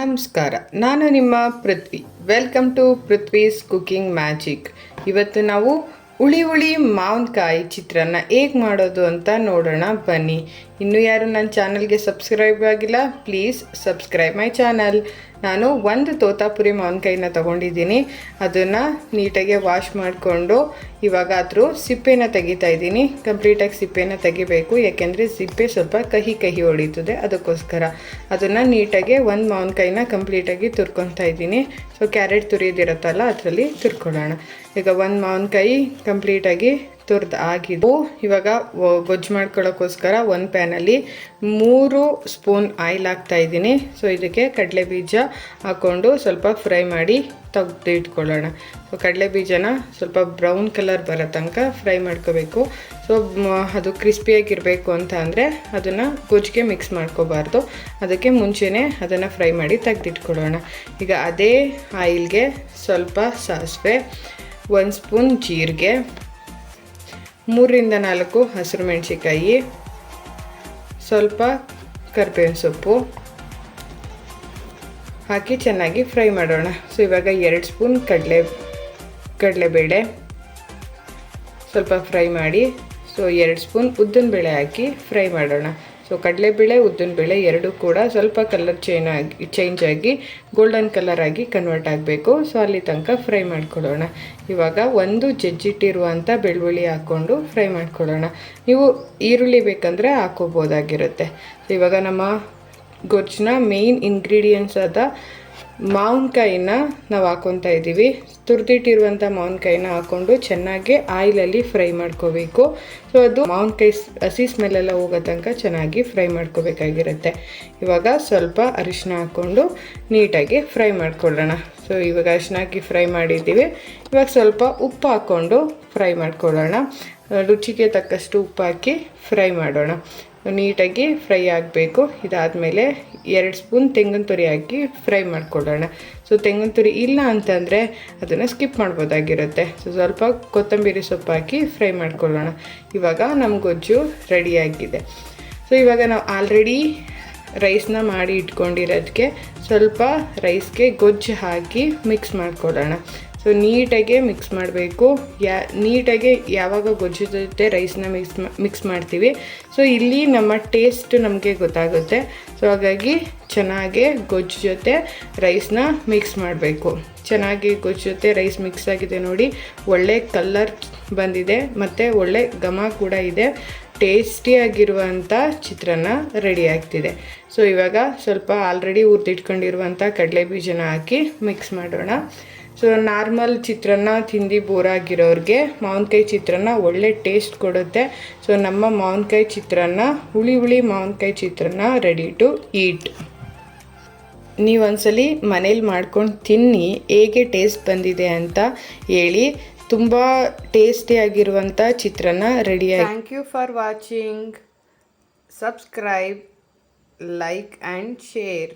ನಮಸ್ಕಾರ, ನಾನು ನಿಮ್ಮ Prithvi. Welcome to Prithvi's cooking magic ಇವತ್ತು ನಾವು ಹುಳಿ ಹುಳಿ ಮಾವಿನಕಾಯಿ ಚಿತ್ರಾನ್ನ ಹೇಗೆ ಮಾಡೋದು ಅಂತ ನೋಡೋಣ ಬನ್ನಿ. ಇನ್ನೂ ಯಾರು ನನ್ನ ಚಾನಲ್ಗೆ ಸಬ್ಸ್ಕ್ರೈಬ್ ಆಗಿಲ್ಲ ಪ್ಲೀಸ್ ಸಬ್ಸ್ಕ್ರೈಬ್ ಮೈ ಚಾನಲ್ ನಾನು ಒಂದು ತೋತಾಪುರಿ ಮಾವಿನಕಾಯಿನ ತೊಗೊಂಡಿದ್ದೀನಿ. ಅದನ್ನು ನೀಟಾಗಿ ವಾಶ್ ಮಾಡಿಕೊಂಡು ಇವಾಗ ಅದ್ರ ಸಿಪ್ಪೆನ ತೆಗಿತಾ ಇದ್ದೀನಿ. ಕಂಪ್ಲೀಟಾಗಿ ಸಿಪ್ಪೆನ ತೆಗಿಬೇಕು. ಯಾಕೆಂದರೆ ಸಿಪ್ಪೆ ಸ್ವಲ್ಪ ಕಹಿ ಕಹಿ ಹೊಡೀತದೆ ಅದಕ್ಕೋಸ್ಕರ. ಅದನ್ನು ನೀಟಾಗಿ ಒಂದು ಮಾವಿನಕಾಯಿನ ಕಂಪ್ಲೀಟಾಗಿ ತುರ್ಕೊತಾ ಇದ್ದೀನಿ. ಸೊ ಕ್ಯಾರೆಟ್ ತುರಿಯೋದಿರುತ್ತಲ್ಲ ಅದರಲ್ಲಿ ತುರ್ಕೊಳ್ಳೋಣ. ಈಗ ಒಂದು ಮಾವಿನಕಾಯಿ ಕಂಪ್ಲೀಟಾಗಿ ತುರ್ದು ಆಗಿದ್ದು, ಇವಾಗ ಗೊಜ್ಜು ಮಾಡ್ಕೊಳ್ಳೋಕ್ಕೋಸ್ಕರ ಒಂದು ಪ್ಯಾನಲ್ಲಿ ಮೂರು ಸ್ಪೂನ್ ಆಯಿಲ್ ಹಾಕ್ತಾ ಇದ್ದೀನಿ. ಸೊ ಇದಕ್ಕೆ ಕಡಲೆ ಬೀಜ ಹಾಕ್ಕೊಂಡು ಸ್ವಲ್ಪ ಫ್ರೈ ಮಾಡಿ ತೆಗ್ದು ಇಟ್ಕೊಳ್ಳೋಣ. ಸೊ ಕಡಲೆ ಬೀಜನ ಸ್ವಲ್ಪ ಬ್ರೌನ್ ಕಲರ್ ಬರೋ ತನಕ ಫ್ರೈ ಮಾಡ್ಕೋಬೇಕು. ಸೊ ಅದು ಕ್ರಿಸ್ಪಿಯಾಗಿರಬೇಕು ಅಂತ ಅಂದರೆ ಅದನ್ನು ಗೊಜ್ಜಿಗೆ ಮಿಕ್ಸ್ ಮಾಡ್ಕೋಬಾರ್ದು. ಅದಕ್ಕೆ ಮುಂಚೆನೇ ಅದನ್ನು ಫ್ರೈ ಮಾಡಿ ತೆಗ್ದಿಟ್ಕೊಳ್ಳೋಣ ಈಗ ಅದೇ ಆಯಿಲ್ಗೆ ಸ್ವಲ್ಪ ಸಾಸಿವೆ, ಒಂದು ಸ್ಪೂನ್ ಜೀರಿಗೆ ಮೂರರಿಂದ ನಾಲ್ಕು ಹಸಿರು ಮೆಣಸಿಕಾಯಿ ಸ್ವಲ್ಪ ಕರ್ಬೇವಿನ ಸೊಪ್ಪು ಹಾಕಿ ಚೆನ್ನಾಗಿ ಫ್ರೈ ಮಾಡೋಣ. ಸೊ ಇವಾಗ ಎರಡು ಸ್ಪೂನ್ ಕಡಲೆ, ಕಡಲೆಬೇಳೆ ಸ್ವಲ್ಪ ಫ್ರೈ ಮಾಡಿ ಸೊ ಎರಡು ಸ್ಪೂನ್ ಉದ್ದಿನ ಬೇಳೆ ಹಾಕಿ ಫ್ರೈ ಮಾಡೋಣ. ಸೊ ಕಡಲೆಬೇಳೆ ಉದ್ದಿನಬೇಳೆ ಎರಡೂ ಕೂಡ ಸ್ವಲ್ಪ ಕಲರ್ ಚೇಂಜ್ ಆಗಿ ಚೇಂಜ್ ಆಗಿ ಗೋಲ್ಡನ್ ಕಲರ್ ಆಗಿ ಕನ್ವರ್ಟ್ ಆಗಬೇಕು. ಸೊ ಅಲ್ಲಿ ತನಕ ಫ್ರೈ ಮಾಡ್ಕೊಳ್ಳೋಣ ಇವಾಗ ಒಂದು ಜಜ್ಜಿಟ್ಟಿರುವಂಥ ಬೆಳ್ಳುಳ್ಳಿ ಹಾಕ್ಕೊಂಡು ಫ್ರೈ ಮಾಡ್ಕೊಳ್ಳೋಣ ನೀವು ಈರುಳ್ಳಿ ಬೇಕಂದರೆ ಹಾಕೋಬೋದಾಗಿರುತ್ತೆ ಸೊ ಇವಾಗ ನಮ್ಮ ಗೊಜ್ಜನ್ನ ಮೇಯ್ನ್ ಇಂಗ್ರೀಡಿಯೆಂಟ್ಸ್ ಆದ ಮಾವಿನಕಾಯಿನ ನಾವು ಹಾಕೊತಾ ಇದ್ದೀವಿ ತುರಿದಿಟ್ಟಿರುವಂಥ ಮಾವಿನಕಾಯಿನ ಹಾಕ್ಕೊಂಡು ಚೆನ್ನಾಗಿ ಆಯಿಲಲ್ಲಿ ಫ್ರೈ ಮಾಡ್ಕೋಬೇಕು. ಸೊ ಅದು ಮಾವಿನಕಾಯಿ ಹಸಿ ಸ್ಮೆಲ್ಲೆಲ್ಲ ಹೋಗೋ ತನಕ ಚೆನ್ನಾಗಿ ಫ್ರೈ ಮಾಡ್ಕೋಬೇಕಾಗಿರುತ್ತೆ. ಇವಾಗ ಸ್ವಲ್ಪ ಅರಿಶಿನ ಹಾಕ್ಕೊಂಡು ನೀಟಾಗಿ ಫ್ರೈ ಮಾಡ್ಕೊಳ್ಳೋಣ. ಸೊ ಇವಾಗ ಅರಿಶಿನ ಹಾಕಿ ಫ್ರೈ ಮಾಡಿದ್ದೀವಿ. ಇವಾಗ ಸ್ವಲ್ಪ ಉಪ್ಪು ಹಾಕ್ಕೊಂಡು ಫ್ರೈ ಮಾಡ್ಕೊಳ್ಳೋಣ. ರುಚಿಗೆ ತಕ್ಕಷ್ಟು ಉಪ್ಪು ಹಾಕಿ ಫ್ರೈ ಮಾಡೋಣ. ನೀಟಾಗಿ ಫ್ರೈ ಆಗಬೇಕು. ಇದಾದಮೇಲೆ ಎರಡು ಸ್ಪೂನ್ ತೆಂಗಿನ ತುರಿ ಹಾಕಿ ಫ್ರೈ ಮಾಡ್ಕೊಳ್ಳೋಣ. ಸೊ, ತೆಂಗಿನ ತುರಿ ಇಲ್ಲ ಅಂತಂದರೆ ಅದನ್ನು ಸ್ಕಿಪ್ ಮಾಡ್ಬೋದಾಗಿರುತ್ತೆ. ಸೊ, ಸ್ವಲ್ಪ ಕೊತ್ತಂಬರಿ ಸೊಪ್ಪು ಹಾಕಿ ಫ್ರೈ ಮಾಡ್ಕೊಳ್ಳೋಣ. ಇವಾಗ ನಮ್ಮ ಗೊಜ್ಜು ರೆಡಿಯಾಗಿದೆ ಸೊ, ಇವಾಗ ನಾವು ಆಲ್ರೆಡಿ ರೈಸ್ನ ಮಾಡಿ ಇಟ್ಕೊಂಡಿರೋದಕ್ಕೆ ಸ್ವಲ್ಪ ರೈಸ್ಗೆ ಗೊಜ್ಜು ಹಾಕಿ ಮಿಕ್ಸ್ ಮಾಡ್ಕೊಳ್ಳೋಣ. ಸೊ ನೀಟಾಗೆ ಮಿಕ್ಸ್ ಮಾಡಬೇಕು. ಯಾ, ನೀಟಾಗೆ ಯಾವಾಗ ಗೊಜ್ಜು ಜೊತೆ ರೈಸ್ನ ಮಿಕ್ಸ್ ಮಿಕ್ಸ್ ಮಾಡ್ತೀವಿ. ಸೊ ಇಲ್ಲಿ ನಮ್ಮ ಟೇಸ್ಟ್ ನಮಗೆ ಗೊತ್ತಾಗುತ್ತೆ. ಸೊ ಹಾಗಾಗಿ ಚೆನ್ನಾಗಿ ಗೊಜ್ಜು ಜೊತೆ ರೈಸ್ನ ಮಿಕ್ಸ್ ಮಾಡಬೇಕು. ಚೆನ್ನಾಗಿ ಗೊಜ್ಜು ಜೊತೆ ರೈಸ್ ಮಿಕ್ಸ್ ಆಗಿದೆ ನೋಡಿ. ಒಳ್ಳೆ ಕಲರ್ ಬಂದಿದೆ. ಮತ್ತು ಒಳ್ಳೆ ಘಮ ಕೂಡ ಇದೆ. ಟೇಸ್ಟಿಯಾಗಿರುವಂಥ ಚಿತ್ರಾನ್ನ ರೆಡಿ ಆಗ್ತಿದೆ. ಸೊ ಇವಾಗ ಸ್ವಲ್ಪ ಆಲ್ರೆಡಿ ಹುರಿದಿಟ್ಕೊಂಡಿರುವಂಥ ಕಡಲೆ ಬೀಜನ ಹಾಕಿ ಮಿಕ್ಸ್ ಮಾಡೋಣ. ಸೊ ನಾರ್ಮಲ್ ಚಿತ್ರಾನ್ನ ತಿಂದು ಬೋರಾಗಿರೋರಿಗೆ ಮಾವಿನಕಾಯಿ ಚಿತ್ರಾನ್ನ ಒಳ್ಳೆ ಟೇಸ್ಟ್ ಕೊಡುತ್ತೆ. ಸೊ ನಮ್ಮ ಮಾವಿನಕಾಯಿ ಚಿತ್ರಾನ್ನ, ಹುಳಿ ಹುಳಿ ಮಾವಿನಕಾಯಿ ಚಿತ್ರಾನ್ನ ರೆಡಿ ಟು ಈಟ್ ನೀವು ಒಂದ್ಸಲಿ ಮನೇಲಿ ಮಾಡ್ಕೊಂಡು ತಿನ್ನಿ, ಹೇಗೆ ಟೇಸ್ಟ್ ಬಂದಿದೆ ಅಂತ ಹೇಳಿ ತುಂಬ ಟೇಸ್ಟಿಯಾಗಿರುವಂಥ chitranna ready thank you for watching subscribe like and share